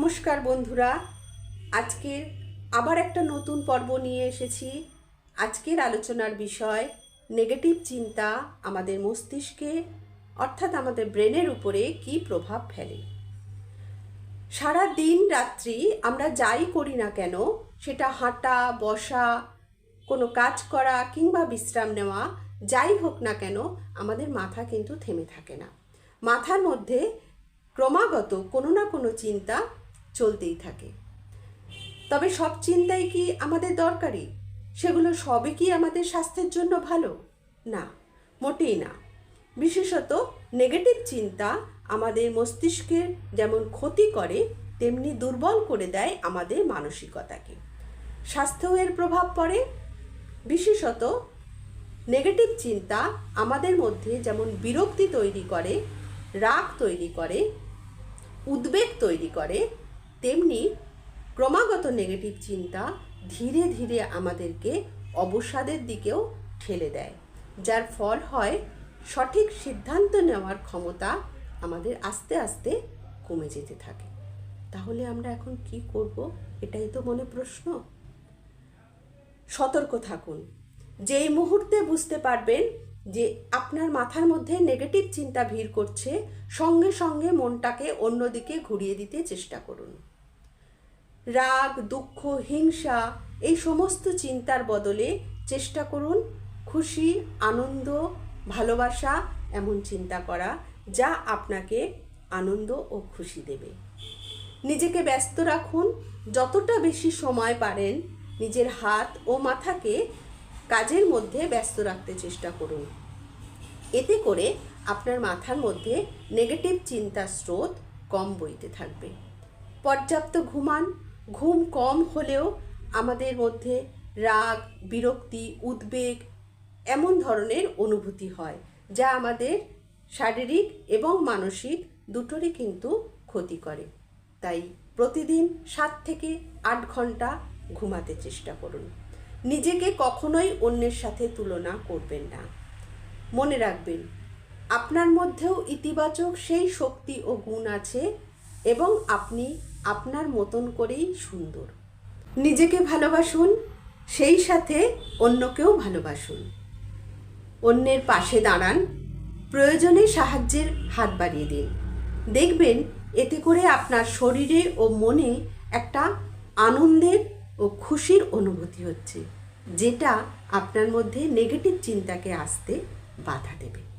নমস্কার বন্ধুরা। আজকের আবার একটা নতুন পর্ব নিয়ে এসেছি। আজকের আলোচনার বিষয় নেগেটিভ চিন্তা আমাদের মস্তিষ্কে, অর্থাৎ আমাদের ব্রেনের উপরে কি প্রভাব ফেলে। সারা দিন রাত্রি আমরা যাই করি না কেন, সেটা হাঁটা, বসা, কোনো কাজ করা কিংবা বিশ্রাম নেওয়া, যাই হোক না কেন, আমাদের মাথা কিন্তু থেমে থাকে না। মাথার মধ্যে ক্রমাগত কোনো না কোনো চিন্তা চলতেই থাকে। তবে সব চিন্তাই কি আমাদের দরকারি? সেগুলো সবই কি আমাদের স্বাস্থ্যের জন্য ভালো? না, মোটেই না। বিশেষত নেগেটিভ চিন্তা আমাদের মস্তিষ্কের যেমন ক্ষতি করে, তেমনি দুর্বল করে দেয় আমাদের মানসিকতাকে। স্বাস্থ্যও এর প্রভাব পড়ে। বিশেষত নেগেটিভ চিন্তা আমাদের মধ্যে যেমন বিরক্তি তৈরি করে, রাগ তৈরি করে, উদ্বেগ তৈরি করে তেমনি ক্রমাগত নেগেটিভ চিন্তা ধীরে ধীরে আমাদেরকে অবসাদের দিকেও ঠেলে দেয়, যার ফল হয় সঠিক সিদ্ধান্ত নেওয়ার ক্ষমতা আমাদের আস্তে আস্তে কমে যেতে থাকে। তাহলে আমরা এখন কি করব? এটাই তো মনে প্রশ্ন। সতর্ক থাকুন। যেই মুহূর্তে বুঝতে পারবেন যে আপনার মাথার মধ্যে নেগেটিভ চিন্তা ভিড় করছে, সঙ্গে সঙ্গে মনটাকে অন্যদিকে ঘুরিয়ে দিতে চেষ্টা করুন। রাগ, দুঃখ, হিংসা, এই সমস্ত চিন্তার বদলে চেষ্টা করুন। খুশি, আনন্দ, ভালোবাসা এমন চিন্তা করা যা আপনাকে আনন্দ ও খুশি দেবে। নিজেকে ব্যস্ত রাখুন। যতটা বেশি সময় পারেন নিজের হাত ও মাথাকে কাজের মধ্যে ব্যস্ত রাখতে চেষ্টা করুন। এতে করে আপনার মাথার মধ্যে নেগেটিভ চিন্তার স্রোত কম বইতে থাকবে। পর্যাপ্ত ঘুমান। ঘুম কম হলেও আমাদের মধ্যে রাগ, বিরক্তি, উদ্বেগ এমন ধরনের অনুভূতি হয়, যা আমাদের শারীরিক এবং মানসিক দুটোরই কিন্তু ক্ষতি করে। তাই প্রতিদিন সাত থেকে আট ঘণ্টা ঘুমাতে চেষ্টা করুন। নিজেকে কখনোই অন্যের সাথে তুলনা করবেন না। মনে রাখবেন, আপনার মধ্যেও ইতিবাচক সেই শক্তি ও গুণ আছে এবং আপনি আপনার মতন করেই সুন্দর। নিজেকে ভালোবাসুন, সেই সাথে অন্যকেও ভালোবাসুন। অন্যের পাশে দাঁড়ান, প্রয়োজনে সাহায্যের হাত বাড়িয়ে দিন। দেখবেন এতে করে আপনার শরীরে ও মনে একটা আনন্দের ও খুশির অনুভূতি হচ্ছে, যেটা আপনার মধ্যে নেগেটিভ চিন্তাকে আসতে বাধা দেবে।